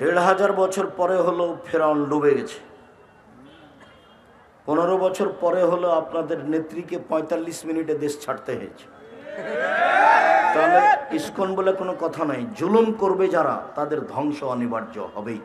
দেড় হাজার বছর পরে হলো ফেরাউন ডুবে গেছে। পনেরো বছর পরে হলো আপনাদের নেত্রীকে পঁয়তাল্লিশ মিনিটে দেশ ছাড়তে হয়েছে। তাহলে ইস্কন বলে কোনো কথা নাই। জুলুম করবে যারা, তাদের ধ্বংস অনিবার্য হবেই।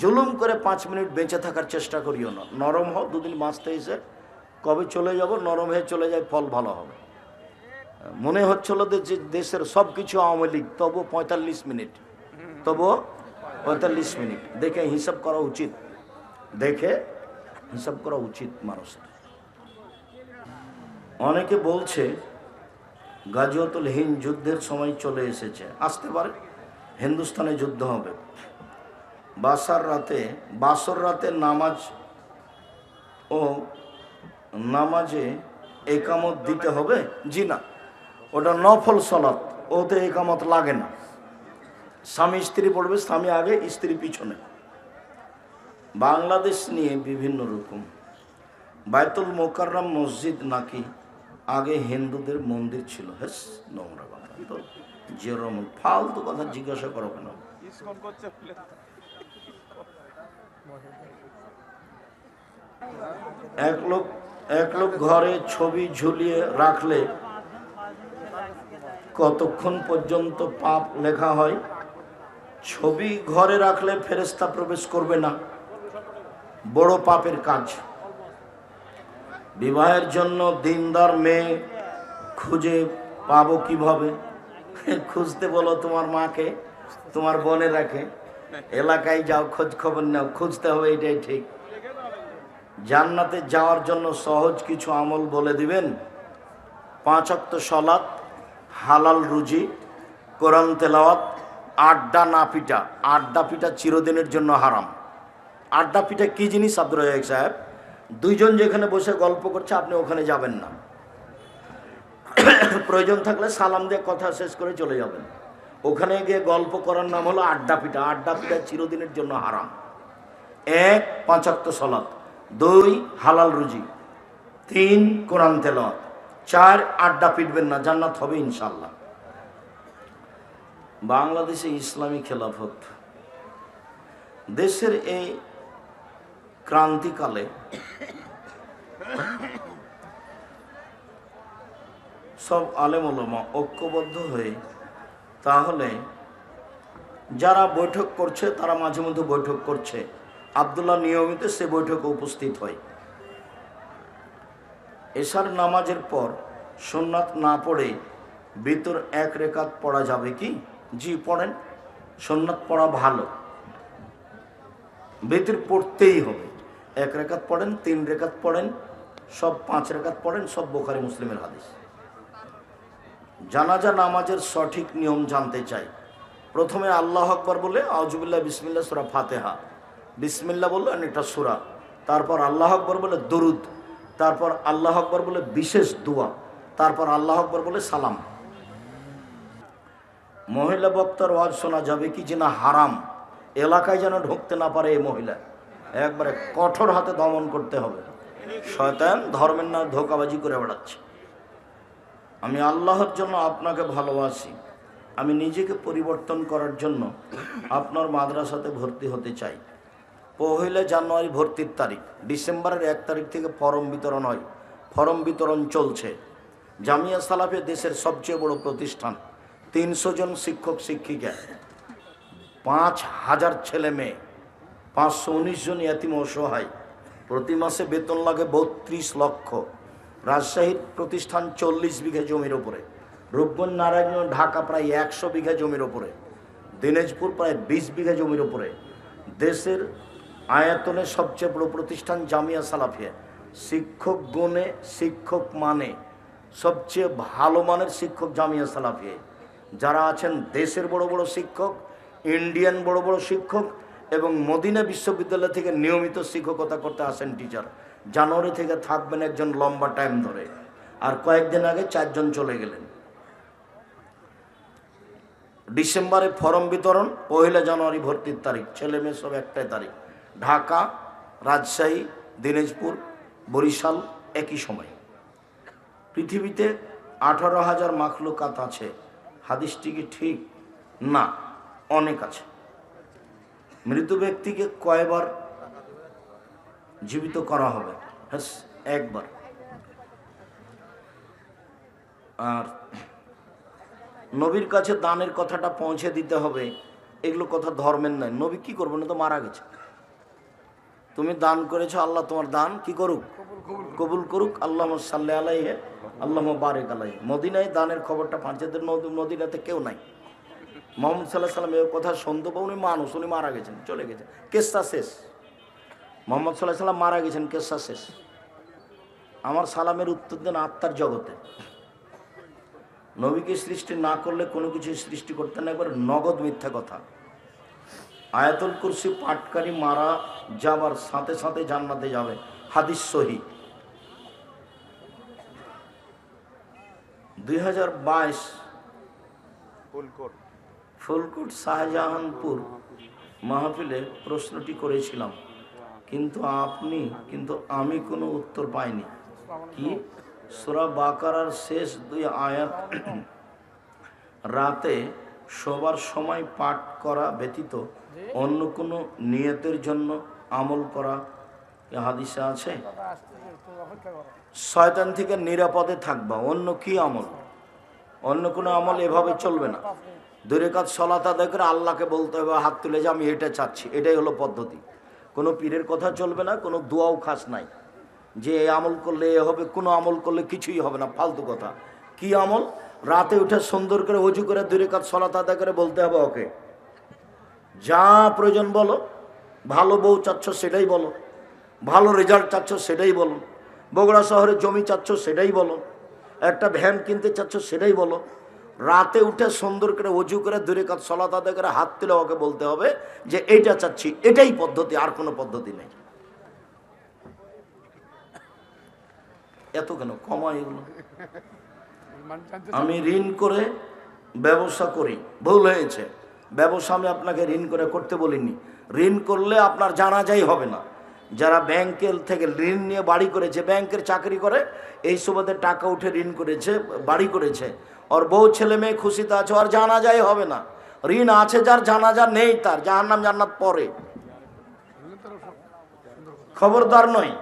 জুলুম করে পাঁচ মিনিট বেঁচে থাকার চেষ্টা করিও না। নরম হও, দুদিন বাঁচতে এসে কবে চলে যাব? নরম হয়ে চলে যায়, ফল ভালো হবে। মনে হচ্ছিল যে দেশের সব কিছু আওয়ামী লীগ তবু পঁয়তাল্লিশ মিনিট। তবু পঁয়তাল্লিশ মিনিট। দেখে হিসাব করা উচিত। দেখে হিসাব করা উচিত মানুষের অনেকে বলছে গাজিয়াতুল হিন্দ যুদ্ধের সময় চলে এসেছে। আসতে পারে। হিন্দুস্তানে যুদ্ধ হবে। বাসার রাতে, বাসর রাতে নামাজ ও নামাজে একামত দিতে হবে? জি না। ওটা নফল সলাৎ ওতে একামত লাগে না। স্বামী স্ত্রী পড়বে, স্বামী আগে, স্ত্রী পিছনে। বাংলাদেশ নিয়ে বিভিন্ন রকম। বায়তুল মোকাররাম মসজিদ নাকি আগে হিন্দুদের মন্দির ছিল। নোংরা কথা। তো যেরকম ফালতু কথা জিজ্ঞাসা করো কেন? এক লোক এক লোক ঘরে ছবি ঝুলিয়ে রাখলে কতক্ষণ পর্যন্ত পাপ লেখা হয়? ছবি ঘরে রাখলে ফেরেস্তা প্রবেশ করবে না। বড় পাপের কাজ। বিবাহের জন্য দিনদার মেয়ে খুঁজে পাবো কীভাবে? খুঁজতে বলো তোমার মাকে, তোমার বোনে রাখে এলাকায় যাও খোঁজ খবর নাও, খুঁজতে হবে এটাই ঠিক। জান্নাতে যাওয়ার জন্য সহজ কিছু আমল বলে দিবেন। পাঁচ অক্ত সলাৎ হালাল রুজি, কোরআন তেলাওয়াত আড্ডা না পিঠা আড্ডা পিঠা চিরদিনের জন্য হারাম। আড্ডা পিঠা কী জিনিস, আব্দুর রাজাক সাহেব? দুইজন যেখানে বসে গল্প করছে, আপনি ওখানে যাবেন না। প্রয়োজন থাকলে সালাম দিয়ে কথা শেষ করে চলে যাবেন। ওখানে গিয়ে গল্প করার নাম হলো আড্ডা পিঠা আড্ডা পিঠা চিরদিনের জন্য হারাম। এক পাঁচাত্ত সলাৎ দুই, হালাল রুজি। তিন, কোরআন তেলাওয়াত। চার, আড্ডা পিটবেন না। জান্নাত হবে ইনশাল্লাহ বাংলাদেশে ইসলামী খেলাফত। দেশের এই ক্রান্তিকালে সব আলেমলমা ঐক্যবদ্ধ হয়ে তাহলে যারা বৈঠক করছে, তারা মাঝে মধ্যে বৈঠক করছে। আবদুল্লাহ নিয়মিত সে বৈঠকে উপস্থিত হয়। এশার নামাজের পর সোননাথ না পড়ে ভিতর এক রেখাত পড়া যাবে কি? জি, পড়েন। সোননাথ পড়া ভালো। বেতির পড়তেই হবে। এক রেখাত পড়েন, তিন রেখাত পড়েন, সব পাঁচ রেখাত পড়েন, সব বোখারি মুসলিমের হাদিস। জানাজা নামাজের সঠিক নিয়ম জানতে চাই। প্রথমে আল্লাহ আকবর বলে আউজুবিল্লাহ বিসমিল্লা সুরা ফাতেহা। বিসমিল্লা বললেন এটা সুরা। তারপর আল্লাহ আকবর বলে, দরুদ। তারপর আল্লাহ আকবর বলে, বিশেষ দোয়া। তারপর আল্লাহ আকবর বলে, সালাম। মহিলা বক্তার ওয়াজ শোনা যাবে কি যে না হারাম। এলাকায় যেন ঢুকতে না পারে এই মহিলা। একবারে কঠোর হাতে দমন করতে হবে। শয়তান ধর্মের নাম ধোকাবাজি করে বেড়াচ্ছে। আমি আল্লাহর জন্য আপনাকে ভালোবাসি। আমি নিজেকে পরিবর্তন করার জন্য আপনার মাদ্রাসাতে ভর্তি হতে চাই। পহিলা জানুয়ারি ভর্তির তারিখ। ডিসেম্বরের এক তারিখ থেকে ফরম বিতরণ হয়। ফরম বিতরণ চলছে। জামিয়া সালাফে দেশের সবচেয়ে বড় প্রতিষ্ঠান। তিনশো জন শিক্ষক, শিক্ষিকা, পাঁচ হাজার ছেলে মেয়ে, পাঁচশো উনিশ জন এতিম অসহায়। প্রতি মাসে বেতন লাগে বত্রিশ লক্ষ। রাজশাহীর প্রতিষ্ঠান চল্লিশ বিঘা জমির ওপরে। রূপগঞ্জ, নারায়ণগঞ্জ, ঢাকা প্রায় একশো বিঘা জমির ওপরে। দিনাজপুর প্রায় বিশ বিঘা জমির ওপরে। দেশের আয়তনের সবচেয়ে বড় প্রতিষ্ঠান জামিয়া সালাফিয়া। শিক্ষক গুণে শিক্ষক মানে সবচেয়ে ভালো মানের শিক্ষক জামিয়া সালাফিয়া। যারা আছেন দেশের বড় বড় শিক্ষক ইন্ডিয়ান বড় বড় শিক্ষক এবং মদিনা বিশ্ববিদ্যালয় থেকে নিয়মিত শিক্ষকতা করতে আসেন টিচার জানুয়ারি থেকে থাকবেন একজন লম্বা টাইম ধরে। আর কয়েকদিন আগে চারজন চলে গেলেন। ডিসেম্বরে ফর্ম বিতরণ পহেলা জানুয়ারি ভর্তির তারিখ। ছেলে মেয়ে সব একটাই তারিখ। ঢাকা, রাজশাহী, দিনাজপুর, বরিশাল একই সময়। পৃথিবীতে আঠারো হাজার মাখলুকাত আছে। হাদিসটি কি ঠিক? না অনেক আছে। মৃত ব্যক্তিকে কয়বার জীবিত করা হবে? হ্যাঁ একবার। আর নবীর কাছে দানের কথাটা পৌঁছে দিতে হবে। এগুলো কথা ধর্মের নয়। নবী কি করব? না তো মারা গেছে। তুমি দান করেছ আল্লাহ তোমার দান কি করুক? কবুল করুক আল্লাহ সাল্লাহ আলাইহে আল্লাহ বারেক আলাই মদিনায় দানের খবরটা পাঁচেদের মদিনাতে কেউ নাই। মোহাম্মদ সাল্লাহ সাল্লাম এর কথা পাবো উনি মানুষ, উনি মারা গেছেন, চলে গেছেন। কেসটা শেষ। মোহাম্মদ সাল্লাহ সাল্লাম মারা গেছেন, কেসটা শেষ। আমার সালামের উত্তর দেন আত্মার জগতে। নবীকে সৃষ্টি না করলে কোনো কিছু সৃষ্টি করতে না একবার নগদ মিথ্যা কথা। আয়াতুল কুরসি পাটকারী মারা যাবার সাথে সাথে জান্নাতে যাবে। হাদিস সহি। দুই হাজার বাইশ ফুলকুট। শাহজাহানপুর মাহফিলে প্রশ্নটি করেছিলাম। কিন্তু আপনি কিন্তু আমি কোনো উত্তর পাইনি। কি? সুরা বাকারার শেষ দুই আয়াত রাতে শোবার সময় পাঠ করা ব্যতীত অন্য কোনো নিয়তের জন্য আমল করা হাদিসে আছে? শয়তান থেকে নিরাপদে থাকবা অন্য কি আমল? অন্য কোনো আমল এভাবে চলবে না। দূরে কাজ সলাত আদায় করে আল্লাহকে বলতে হবে, হাত তুলে যে, আমি এটা চাচ্ছি। এটাই হলো পদ্ধতি। কোনো পীরের কথা চলবে না, কোনো দোয়াও খাস নাই। যে আমল করলে এ হবে, কোনো আমল করলে কিছুই হবে না, ফালতু কথা। কি আমল? রাতে উঠে সুন্দর করে অজু করে দূরে কাজ সলাত আদায় করে বলতে হবে ওকে। যা প্রয়োজন বলো। ভালো বউ চাচ্ছ সেটাই বলো। ভালো রেজাল্ট চাচ্ছ সেটাই বলো। বগুড়া শহরে জমি চাচ্ছ সেটাই বলো। একটা ভ্যান কিনতে চাচ্ছ সেটাই বলো। রাতে উঠে সুন্দর করে অজু করে দূরে কাজ সলাত আদায় করে হাত তুলে ওকে বলতে হবে যে, এইটা চাচ্ছি। এটাই পদ্ধতি, আর কোনো পদ্ধতি নেই। এত কেন? কমা এগুলো। আমি ঋণ করে ব্যবসা করি। ভুল হয়েছে। ব্যবসা আমি আপনাকে ঋণ করে করতে বলিনি। ঋণ করলে আপনার জানা যাই হবে না। যারা ব্যাংকের থেকে ঋণ নিয়ে বাড়ি করেছে, ব্যাংকের চাকরি করে, এই সুবাদে টাকা উঠে ঋণ করেছে, বাড়ি করেছে। ওর বউ ছেলে মেয়ে খুশিতে আছে আর জানা যায় হবে না। ঋণ আছে যার, জানাজা নেই তার যাহার নাম জান্নাত পরে। খবরদার নয়।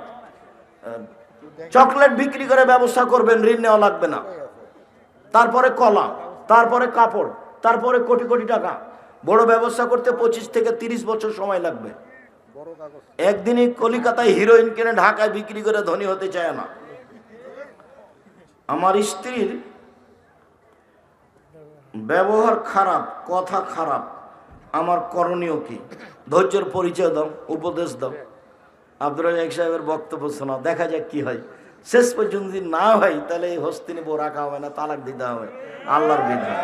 চকলেট বিক্রি করে ব্যবসা করবেন, ঋণ নেওয়া লাগবে না। তারপরে কলা, তারপরে কাপড়, তারপরে কোটি কোটি টাকা। বড় ব্যবসা করতে পঁচিশ থেকে তিরিশ বছর সময় লাগবে। একদিনই কলিকাতায় হিরোইন কিনে ঢাকায় বিক্রি করে ধনী হতে চায় না। আমার স্ত্রীর ব্যবহার খারাপ, কথা খারাপ। আমার করণীয় কি? ধৈর্যের পরিচয় দাও, উপদেশ দাও। আব্দুল রাজাক সাহেবের বক্তব্য শোনাও, দেখা যাক কি হয়। শেষ পর্যন্ত যদি না হয়, তাহলে এই হস্তিনী বউ রাখা হবে না, তালাক দিতে হবে। আল্লাহর বিধান।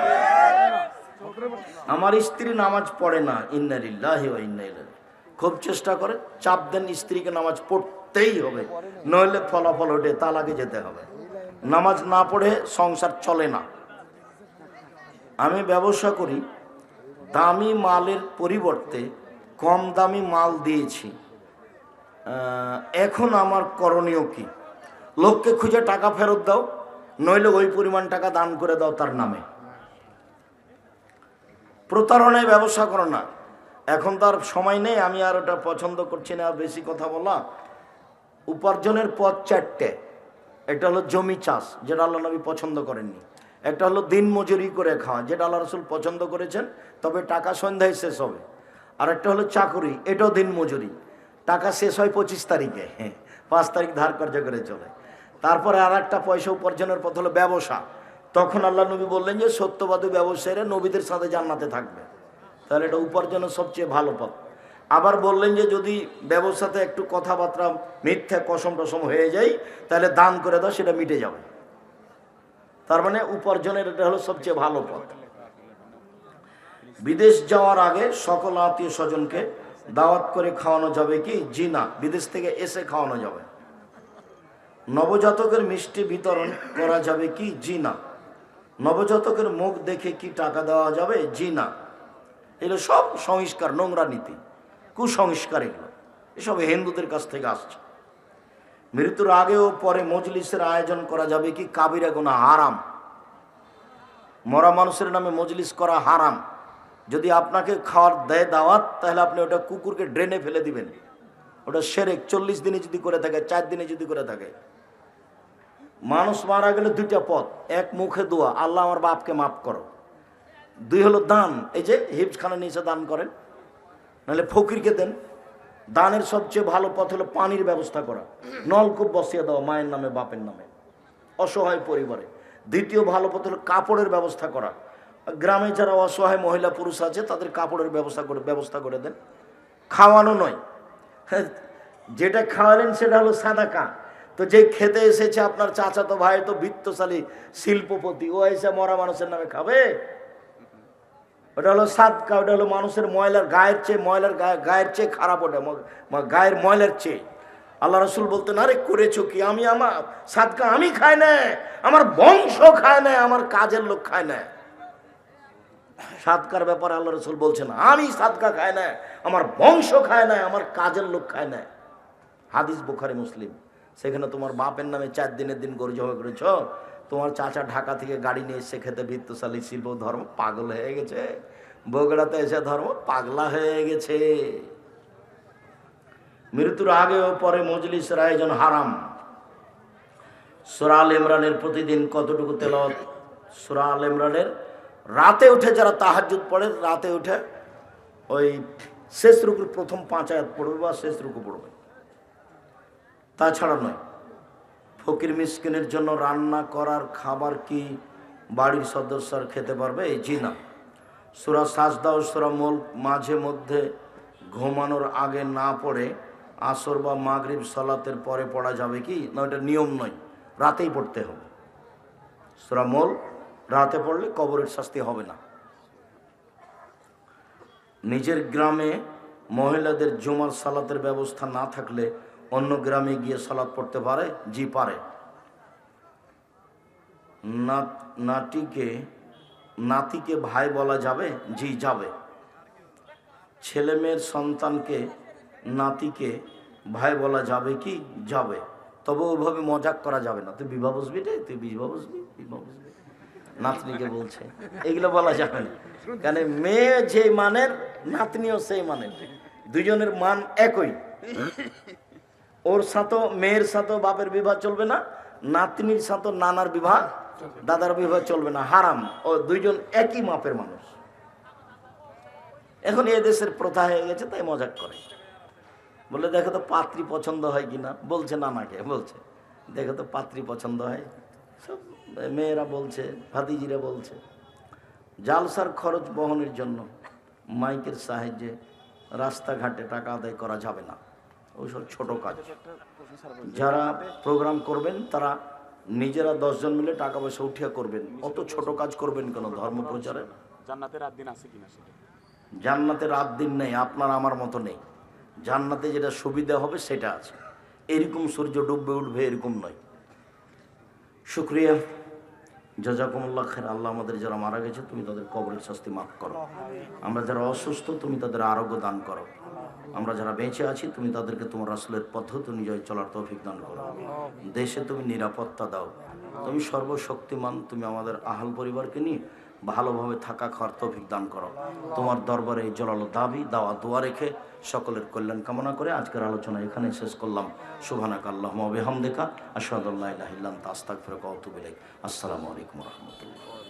আমার স্ত্রী নামাজ পড়ে না। ইন্নারিল্লাহি ওয়া ইন্না ইলাইহি খুব চেষ্টা করে, চাপ দেন স্ত্রীকে নামাজ পড়তেই হবে, নইলে ফলাফল ওঠে তালাকে যেতে হবে। নামাজ না পড়ে সংসার চলে না। আমি ব্যবসা করি, দামি মালের পরিবর্তে কম দামি মাল দিয়েছি। এখন আমার করণীয় কি? লোককে খুঁজে টাকা ফেরত দাও, নইলে ওই পরিমাণ টাকা দান করে দাও তার নামে। প্রতারণায় ব্যবসা করো না। এখন তার সময় নেই আমি আর ওটা পছন্দ করছি না বেশি কথা বলা। উপার্জনের পথ চারটে। একটা হলো জমি চাষ যেটা আল্লাহ নবী পছন্দ করেননি। একটা হলো দিন মজুরি করে খাওয়া যেটা আল্লাহ রসুল পছন্দ করেছেন তবে টাকা সন্ধ্যায় শেষ হবে। আর একটা হলো চাকুরি এটাও দিন মজুরি। টাকা শেষ হয় পঁচিশ তারিখে হ্যাঁ, পাঁচ তারিখ ধার কার্য করে চলে। তারপরে আর একটা পয়সা উপার্জনের পথ হলো ব্যবসা। তখন আল্লাহ নবী বললেন যে সত্যবাদী ব্যবসায়ীরা নবীদের সাথে জান্নাতে থাকবে। তাহলে এটা উপার্জনের সবচেয়ে ভালো পথ। আবার বললেন যে যদি ব্যবসাতে একটু কথাবার্তা, মিথ্যা কসম টসম হয়ে যায়, তাহলে দান করে দাও, সেটা মিটে যাবে। তার মানে উপার্জনের এটা হলো সবচেয়ে ভালো পথ। বিদেশ যাওয়ার আগে সকল আত্মীয় স্বজনকে দাওয়াত করে খাওয়ানো যাবে কি? জি না, বিদেশ থেকে এসে খাওয়ানো যাবে। নবজাতকের মিষ্টি বিতরণ করা যাবে কি? জি না। নবজাতকের মুখ দেখে কি টাকা দেওয়া যাবে? জি না। এগুলো সব সংস্কার, নোংরা নীতি। কুসংস্কার এগুলো। এসব হিন্দুদের কাছ থেকে আসছে। মৃত্যুর আগে ও পরে মজলিসের আয়োজন করা যাবে কি? কাবিরা গোনা হারাম। মরা মানুষের নামে মজলিস করা হারাম। যদি আপনাকে খাওয়ার দেয় দাওয়াত, তাহলে আপনি ওটা কুকুরকে ড্রেনে ফেলে দিবেন। ওটা সেরেক, চল্লিশ দিনে যদি করে থাকে, চার দিনে যদি করে থাকে। মানুষ মারা গেলে দুইটা পথ। এক মুখে দোয়া, আল্লাহ আমার বাপকে মাফ করো। দুই হলো দান, এই যে হিপস খানা নিচে দান করেন, নাহলে ফকিরকে দেন। দানের সবচেয়ে ভালো পথ হলো পানির ব্যবস্থা করা। নলকূপ বসিয়ে দেওয়া, মায়ের নামে, বাপের নামে। অসহায় পরিবারে। দ্বিতীয় ভালো পথ হলো কাপড়ের ব্যবস্থা করা। গ্রামে যারা অসহায় মহিলা পুরুষ আছে, তাদের কাপড়ের ব্যবস্থা করে ব্যবস্থা করে দেন। খাওয়ানো নয়। যেটা খাওয়ালেন, সেটা হলো সাদা কা তো যে খেতে এসেছে আপনার চাচা তো ভাই, তো বৃত্তশালী শিল্পপতি, ও এসে মরা মানুষের নামে খাবে। ওটা হলো সাদকা, ওটা হলো মানুষের ময়লার গায়ের চেয়ে, ময়লার গায়ের চেয়ে খারাপ ওটা গায়ের ময়লার চেয়ে। আল্লাহ রসুল বলতেন, আরে, করেছ কি? আমি আমার সাদকা আমি খাই না, আমার বংশ খায় না, আমার কাজের লোক খায় না। সাদকার ব্যাপারে আল্লাহ রসুল বলছেন, আমি সাদকা খাই না, আমার বংশ খায় না, আমার কাজের লোক খায় না। হাদিস বুখারি, মুসলিম। সেখানে তোমার বাপের নামে চার দিনের দিন গরু জমা করেছ তোমার চাচা ঢাকা থেকে গাড়ি নিয়ে এসে খেতে, বৃত্তশালী, শিল্প, ধর্ম, পাগল হয়ে গেছে। বগুড়াতে এসে ধর্ম পাগলা হয়ে গেছে। মৃত্যুর আগে ও পরে মজলিসের আয়োজন হারাম। সুরাল ইমরানের প্রতিদিন কতটুকু তেলত সুরাল ইমরানের রাতে উঠে যারা তাহাজুদ পড়ে, রাতে উঠে ওই শেষ রুকুর প্রথম পাঁচ আয়াত পড়বে বা শেষ রুকু পড়বে। তাছাড়া নয়। ফকির মিসকিনের জন্য রান্না করার খাবার কি বাড়ির সদস্যরা খেতে পারবে? এই জি না। সুরা সাজদা ও সুরা মোল মাঝে মধ্যে ঘুমানোর আগে না পড়ে আসর বা মাগরিব সলাতের পরে পড়া যাবে কি? না, ওটা নিয়ম নয়। রাতেই পড়তে হবে। সুরা মোল রাতে পড়লে কবরের শাস্তি হবে না। নিজের গ্রামে মহিলাদের জুমার সালাতের ব্যবস্থা না থাকলে অন্য গ্রামে গিয়ে সালাত পড়তে পারে? জি, পারে। নাত- নাতিকে নাতিকে ভাই বলা যাবে? জি, যাবে। ছেলে মেয়ের সন্তানকে, নাতিকে ভাই বলা যাবে কি? যাবে। তবে ওইভাবে মজাক করা যাবে না। তুই বিবাহ বসবি রে? তুই বিবাহ বসবি? বিবাহ বসবি। নাতনিকে বলছে। এগুলো বলা যাবে না। কারণ মেয়ে যে মানের, নাতনিও সেই মানের। দুজনের মান একই। ওর সাথে মেয়ের সাথে বাপের বিবাহ চলবে না, নাতনির সাথে নানার বিবাহ, দাদার বিবাহ চলবে না। হারাম। ও দুইজন একই মাপের মানুষ। এখন এ দেশের প্রথা হয়ে গেছে, তাই মজাক করে। বলে, দেখো তো পাত্রী পছন্দ হয় কিনা? বলছে নানাকে, বলছে। দেখো তো পাত্রী পছন্দ হয়? সব মেয়েরা বলছে, ভাতিজিরা বলছে, জালসার খরচ বহনের জন্য মাইকের সাহায্যে রাস্তাঘাটে টাকা আদায় করা যাবে না। ওইসব ছোট কাজ। যারা প্রোগ্রাম করবেন তারা নিজেরা দশজন মিলে টাকা পয়সা উঠিয়া করবেন। অত ছোট কাজ করবেন কেন ধর্ম প্রচারে? জান্নাতের রাত দিন আছে কিনা সেটা? জান্নাতে রাত দিন নেই আপনার আমার মতো নেই। জান্নাতে যেটা সুবিধা হবে সেটা আছে। এরকম সূর্য ডুববে উঠবে এরকম নয়। শুক্রিয়া। জাজাকুমুল্লাহ খের আল্লাহ আমাদের যারা মারা গেছে তুমি তাদের কবরের শাস্তি মাফ করো। আমরা যারা অসুস্থ তুমি তাদের আরোগ্য দান করো। আমরা যারা বেঁচে আছি, তুমি তাদেরকে তোমার রাসুলের পদ্ধতি অনুযায়ী চলার তৌফিক দান করো। দেশে তুমি নিরাপত্তা দাও। তুমি সর্বশক্তিমান, তুমি আমাদের আহাল পরিবারকে নিয়ে ভালোভাবে থাকা খাওয়ার তৌফিক দান করো। তোমার দরবারে এই জলালো দাবি, দাওয়া, দোয়া রেখে সকলের কল্যাণ কামনা করে আজকের আলোচনা এখানে শেষ করলাম। সুবহানাক আল্লাহুম্মা ওয়া বিহামদিকা, আশহাদু আল্লা ইলাহা ইল্লা আনতা, আস্তাগফিরুকা ওয়া আতুবু ইলাইক। আসসালামু আলাইকুম রাহমাতুল্লাহ।